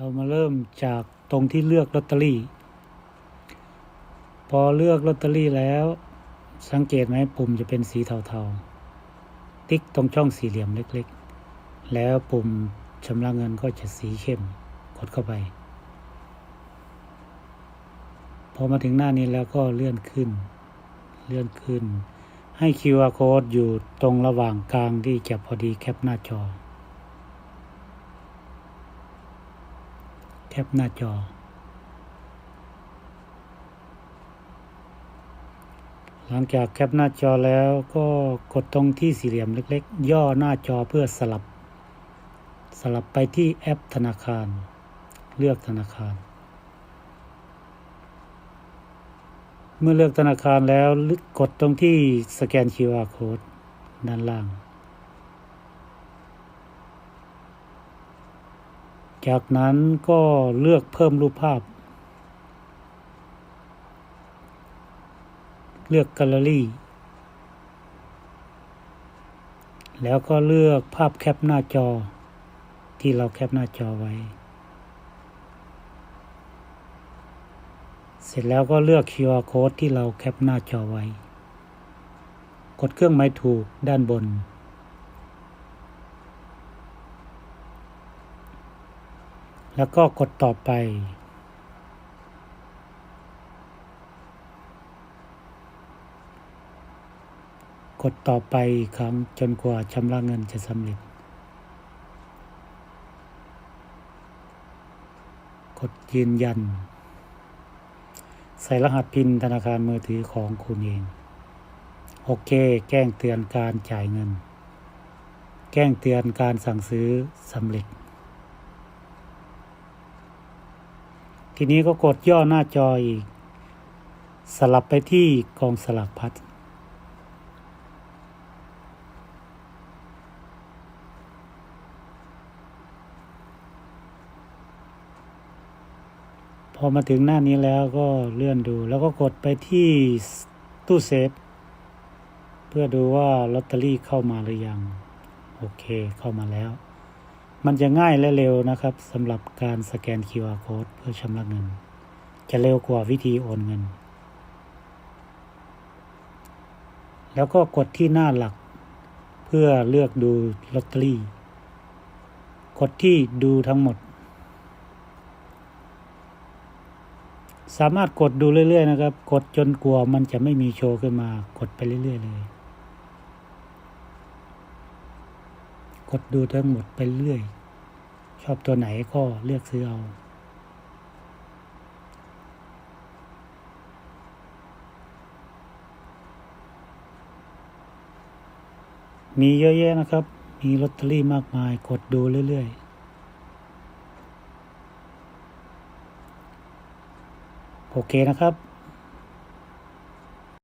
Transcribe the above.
เรามาเริ่มจากตรงที่เลือกลอตเตอรี่ พอเลือกลอตเตอรี่แล้ว สังเกตไหมปุ่มจะเป็นสีเทาๆ ติ๊กตรงช่องสี่เหลี่ยมเล็กๆ แล้วปุ่มชำระเงินก็จะสีเข้มกดเข้าไป พอมาถึงหน้านี้แล้วก็เลื่อนขึ้น เลื่อนขึ้น ให้ QR code อยู่ตรงระหว่างกลางที่จะพอดีแคปหน้าจอ แค ปหน้าจอ หลังจากแคปหน้าจอแล้วก็กดตรงที่สี่เหลี่ยมเล็กๆ ย่อหน้าจอเพื่อสลับ สลับไปที่แอปธนาคาร เลือกธนาคาร เมื่อเลือกธนาคารแล้วกดตรงที่สแกน QR code ด้านล่าง จากนั้นก็เลือกเพิ่มรูปภาพ เลือกแกลเลอรี่ แล้วก็เลือกภาพแคปหน้าจอ ที่เราแคปหน้าจอไว้ เสร็จแล้วก็เลือก QR code ที่เราแคปหน้าจอไว้ กดเครื่องหมายถูกด้านบน แล้วก็กดต่อไป กดต่อไปครั้งจนกว่าชำระเงินจะสำเร็จ กดยืนยัน ใส่รหัสพินธนาคารมือถือของคุณเอง โอเค แจ้งเตือนการจ่ายเงิน แจ้งเตือนการสั่งซื้อสำเร็จ ทีนี้ก็กดย่อหน้าจออีก สลับไปที่กองสลักพัด พอมาถึงหน้านี้แล้วก็เลื่อนดู แล้วก็กดไปที่ตู้เซฟ เพื่อดูว่าลอตเตอรี่เข้ามาหรือยัง โอเคเข้ามาแล้ว มันจะง่ายและเร็วนะครับสำหรับการสแกน QR code เพื่อชำระเงิน จะเร็วกว่าวิธีโอนเงิน แล้วก็กดที่หน้าหลัก เพื่อเลือกดูลอตเตอรี่ กดที่ดูทั้งหมด สามารถกดดูเรื่อย ๆ นะครับ กดจนกลัวมันจะไม่มีโชว์ขึ้นมา กดไปเรื่อย ๆ เลย กดดูทั้งหมดไปเรื่อย ชอบตัวไหนก็เลือกซื้อเอามีเยอะแยะนะครับ มีลอตเตอรี่มากมาย กดดูเรื่อยๆ โอเคนะครับ